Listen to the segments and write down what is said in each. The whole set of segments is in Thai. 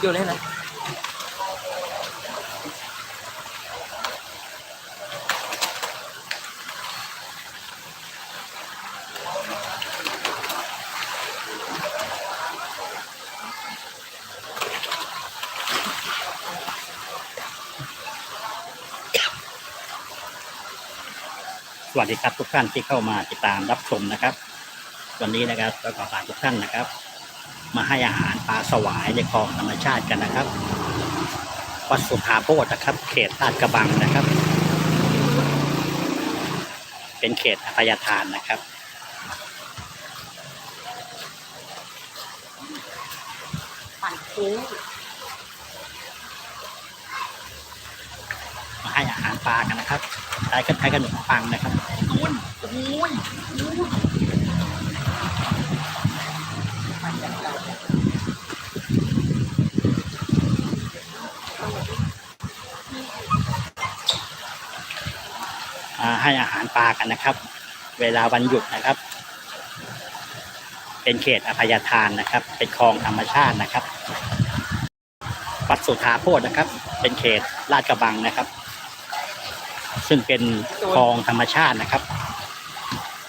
อยู่เลยนะสวัสดีครับทุกท่านที่เข้ามาติดตามรับชมนะครับ วันนี้นะครับก็ขอฝากทุกท่านนะครับ มาให้อาหารปลาสวายในคลองธรรมชาติกันนะครับ วัดสุธาโพธนะครับ เขตลาดกระบังนะครับ เป็นเขตอภัยทานนะครับปั่นค้งมาให้อาหารปลากันนะครับใช้กันใช้ขนมปังนะครับนู้นโอ้ย ให้อาหารปลากันนะครับ เวลาวันหยุดนะครับ เป็นเขตอภัยทานนะครับ เป็นคลองธรรมชาตินะครับวัดสุธาโพธนะครับ เป็นเขตลาดกระบังนะครับ ซึ่งเป็นคลองธรรมชาตินะครับ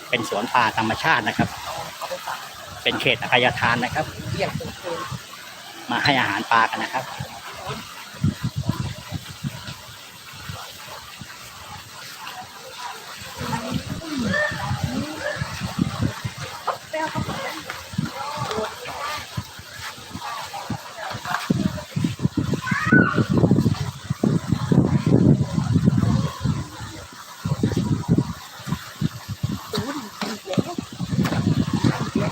เป็นสวนป่าธรรมชาตินะครับ เป็นเขตอภัยทานนะครับเบี่ยงโค้งมาให้อาหารปลากันนะครับ แป้วเข้าไปนู้นอีกแล้วอีกแล้ว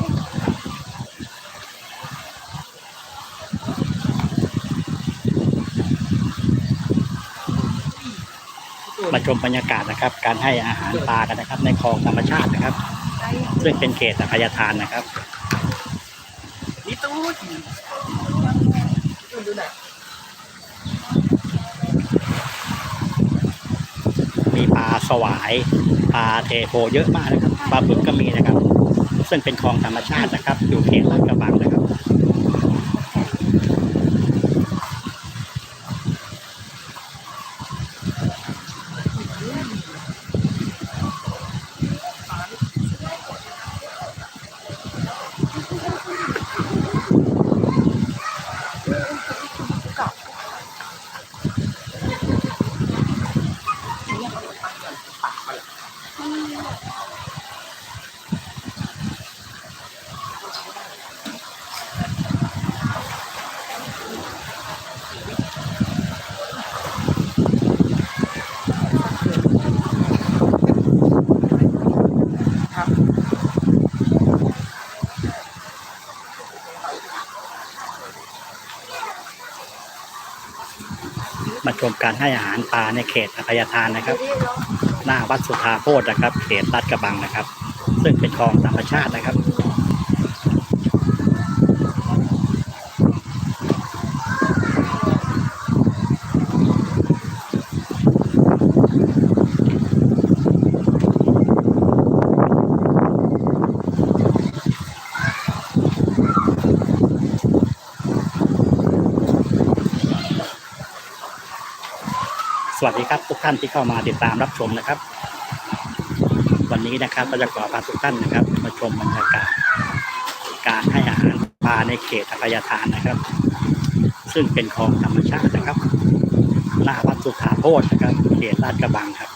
มา ชมบรรยากาศนะครับ การให้อาหารปลากันนะครับ ในคลองธรรมชาตินะครับ ซึ่งเป็นเขตอภัยทานนะครับนี่ตู้ดูน่อยมีปลาสวายปลาเทโพเยอะมากนะครับปลาบึกก็มีนะครับ ซึ่งเป็นคลองธรรมชาตินะครับ อยู่เขตลาดกระบังนะ มการให้อาหารปลาในเขตอภัยทานนะครับ หน้าวัดสุธาโพธนะครับ เขตลาดกระบังนะครับ ซึ่งเป็นคลองธรรมชาตินะครับ สวัสดีครับทุกท่านที่เข้ามาติดตามรับชมนะครับ วันนี้นะครับก็จะขอพาทุกท่านนะครับ มาชมบรรยากาศการให้อาหารปลาในเขตอภัยทานนะครับ ซึ่งเป็นคลองธรรมชาตินะครับหน้าวัดสุธาโพธนะครับเขตลาดกระบังครับ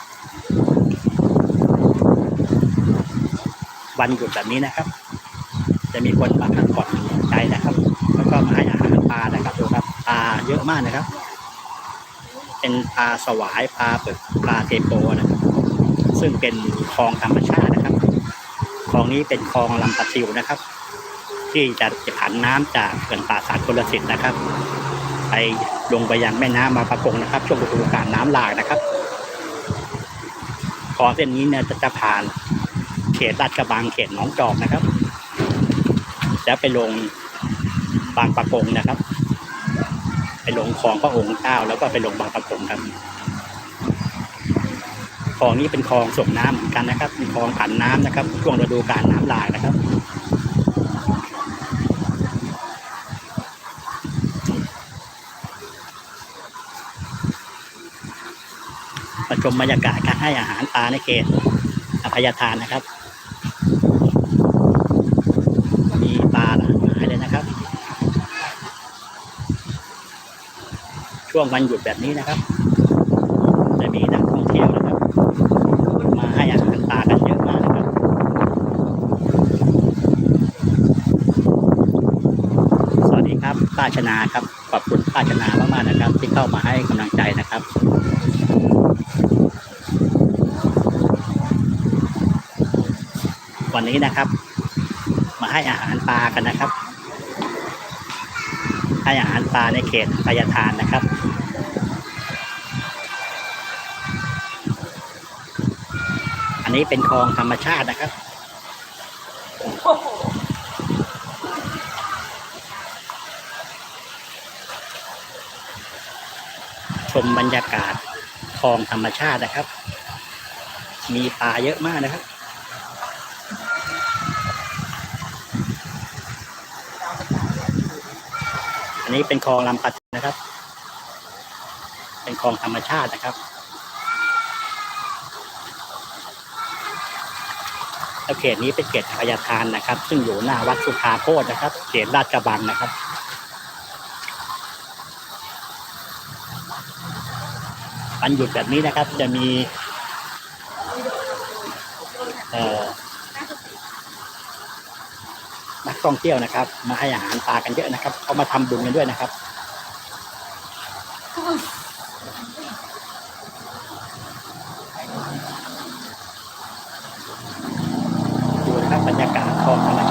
วันหยุดแบบนี้นะครับ จะมีคนมาพักผ่อนหย่อนใจนะครับ แล้วก็มาให้อาหารปลานะครับดูครับปลาเยอะมากนะครับ เป็นปลาสวายปลาเปึกปลาเทโปนะครับซึ่งเป็นคลองธรรมชาตินะครับคลองนี้เป็นคลองลำปะติวนะครับ ที่จะผันน้ำจากเขื่อนป่าสักชลสิทธิ์นะครับ ไปลงไปยังแม่น้ำมาประกงนะครับ ช่วงฤดูกาลน้ำหลากนะครับคลองเส้นนี้เนี่ยจะจะผ่านเขตลาดกระบังเขตหนองจอกนะครับ แล้วไปลงบางประกงนะครับ ไปลงคลองพระองค์เจ้าแล้วก็ไปลงบางปะกงครับคลองนี้เป็นคลองส่งน้ำเหมือนกันนะครับเป็นคลองผันน้ำนะครับ ช่วงฤดูการน้ำหลากนะครับ ประชมบรรยากาศการให้อาหารปลาในเขตอภัยทานนะครับ ช่วงวันหยุดแบบนี้นะครับ จะมีนักท่องเที่ยวนะครับ มาให้อาหารปลากันเยอะมากนะครับ สวัสดีครับป้าชนาครับ ขอบคุณป้าชนามากๆนะครับ ที่เข้ามาให้กำลังใจนะครับวันนี้นะครับ มาให้อาหารปลากันนะครับ ให้อาหารปลาในเขตพยาทานนะครับอันนี้เป็นคลองธรรมชาตินะครับชมบรรยากาศคลองธรรมชาตินะครับ มีปลาเยอะมากนะครับ นี้เป็นคลองลำปัดนะครับ เป็นคลองธรรมชาตินะครับแล้วเขตนี้เป็นเขตพยาทานนะครับ ซึ่งอยู่หน้าวัดสุภาโคตนะครับ เขตลาดกระบังนะครับวันหยุดแบบนี้นะครับ จะมีเอ่อนัก ท่องเที่ยวนะครับ มาให้อาหารปลากันเยอะนะครับเขามาทำบุญกันด้วยนะครับดูนะครับบรรยากาศของธรรม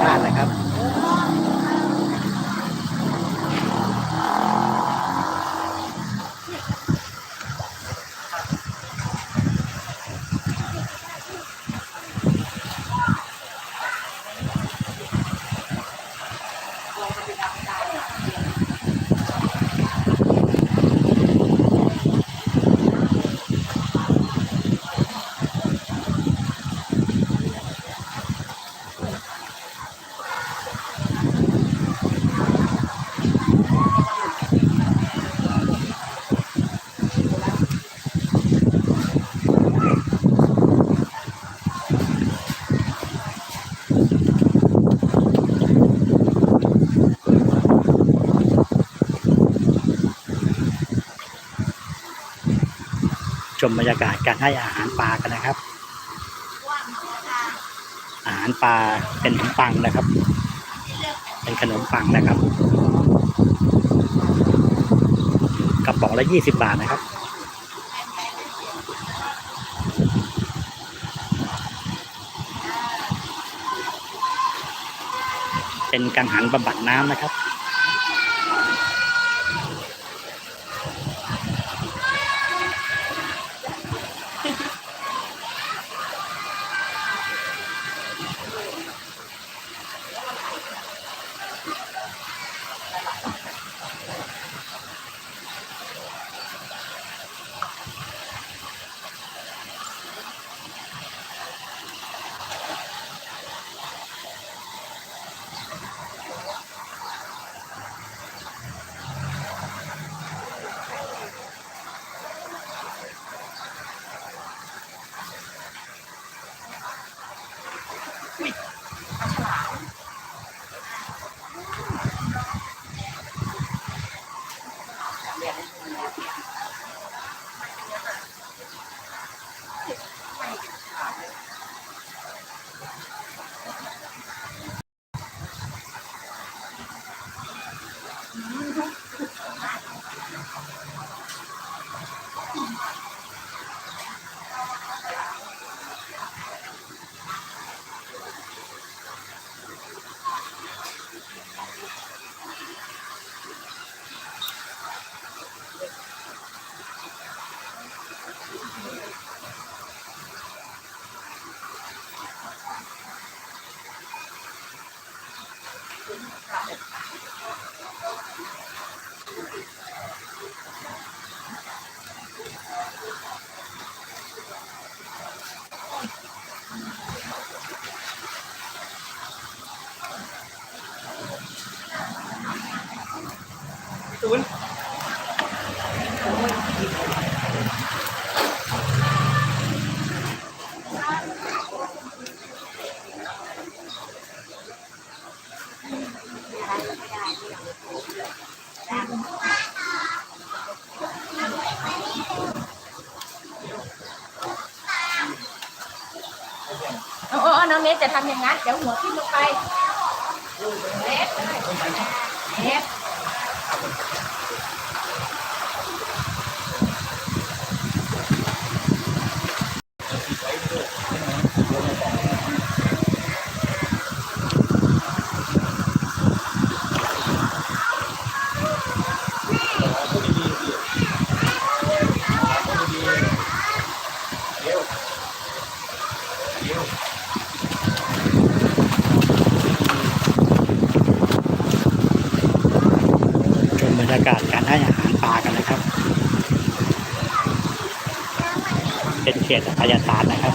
ชา ชมบรรยากาศการให้อาหารปลากันนะครับ อาหารปลาเป็นขนมปังนะครับ เป็นขนมปังนะครับกระป๋องละยี่สิบบาทนะครับเป็นกังหันบำบัดน้ำนะครับ ศู cuốn ô ô ô nó nét จะทำอย่างนั้นเดี๋ยวหัวทิ่มลงไปเล็บเล็บ รรยากาศการให้อาหารปลากันนะครับ เป็นเขตอภัยตานนะครับ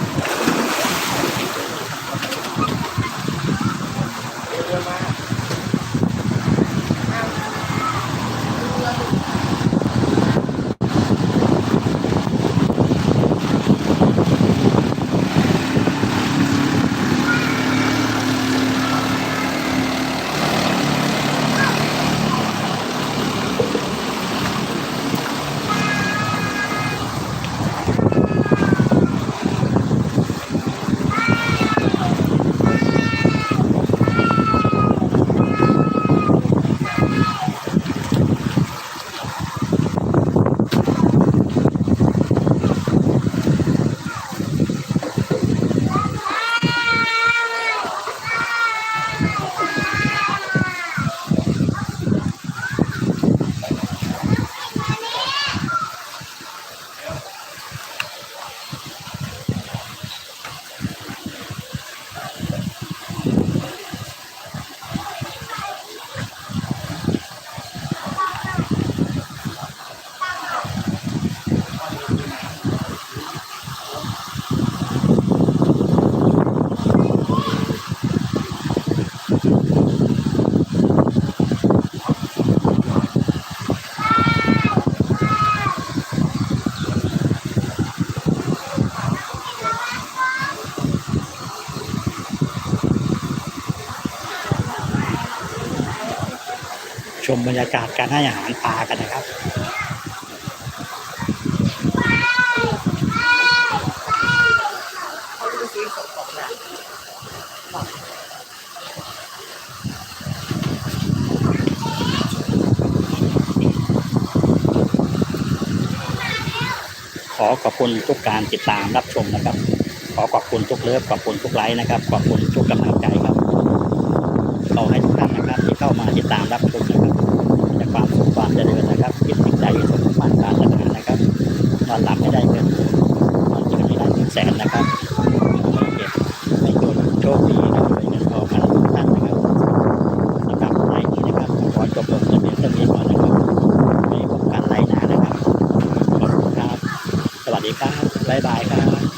ชมบรรยากาศการให้อาหารปลากันนะครับขอขอบคุณทุกการติดตามรับชมนะครับ ขอขอบคุณทุกเลิฟขอบคุณทุกไลค์นะครับ ขอบคุณทุกกำลังใจครับ ขอให้ทุกท่านนะครับที่เข้ามาติดตามรับชม วัสดีครับบ๊ายบายครับ